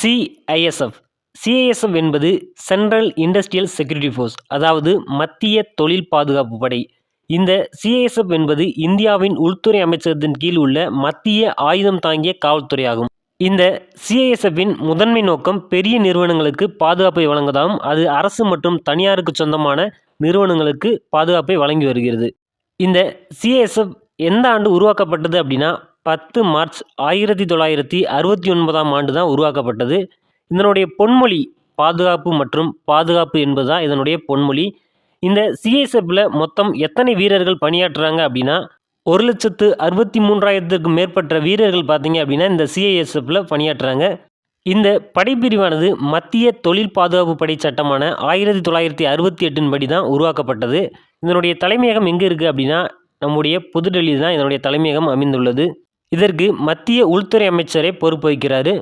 CISF CISF என்பது central industrial security force அதாவது மத்திய தொழில் பாதுகாப்பு படை. இந்த சிஐஎஸ்எஃப் என்பது இந்தியாவின் உள்துறை அமைச்சகத்தின் கீழ் உள்ள மத்திய ஆயுதம் தாங்கிய காவல்துறை ஆகும். இந்த சிஐஎஸ்எஃப்பின் முதன்மை நோக்கம் பெரிய நிறுவனங்களுக்கு பாதுகாப்பை வழங்குவதாகவும் அது அரசு மற்றும் தனியாருக்கு சொந்தமான நிறுவனங்களுக்கு பாதுகாப்பை வழங்கி வருகிறது. இந்த சிஐஎஸ்எஃப் எந்த ஆண்டு உருவாக்கப்பட்டது அப்படின்னா பத்து மார்ச் ஆயிரத்தி தொள்ளாயிரத்தி அறுபத்தி ஒன்பதாம் ஆண்டு தான் உருவாக்கப்பட்டது. இதனுடைய பொன்மொழி பாதுகாப்பு மற்றும் பாதுகாப்பு என்பது தான் இதனுடைய பொன்மொழி. இந்த சிஎஸ்எஃப்பில் மொத்தம் எத்தனை வீரர்கள் பணியாற்றுறாங்க அப்படின்னா ஒரு லட்சத்து அறுபத்தி மூன்றாயிரத்துக்கு மேற்பட்ட வீரர்கள் பார்த்தீங்க அப்படின்னா இந்த சிஐஎஸ்எஃப்பில் பணியாற்றுறாங்க. இந்த படைப்பிரிவானது மத்திய தொழில் பாதுகாப்பு படை சட்டமான ஆயிரத்தி தொள்ளாயிரத்தி அறுபத்தி எட்டின் படி தான் உருவாக்கப்பட்டது. இதனுடைய தலைமையகம் எங்கே இருக்குது அப்படின்னா நம்முடைய புதுடெல்லி தான் இதனுடைய தலைமையகம் அமைந்துள்ளது. இதற்கு மத்திய உள்துறை அமைச்சரே பொறுப்பு வகிக்கிறாரு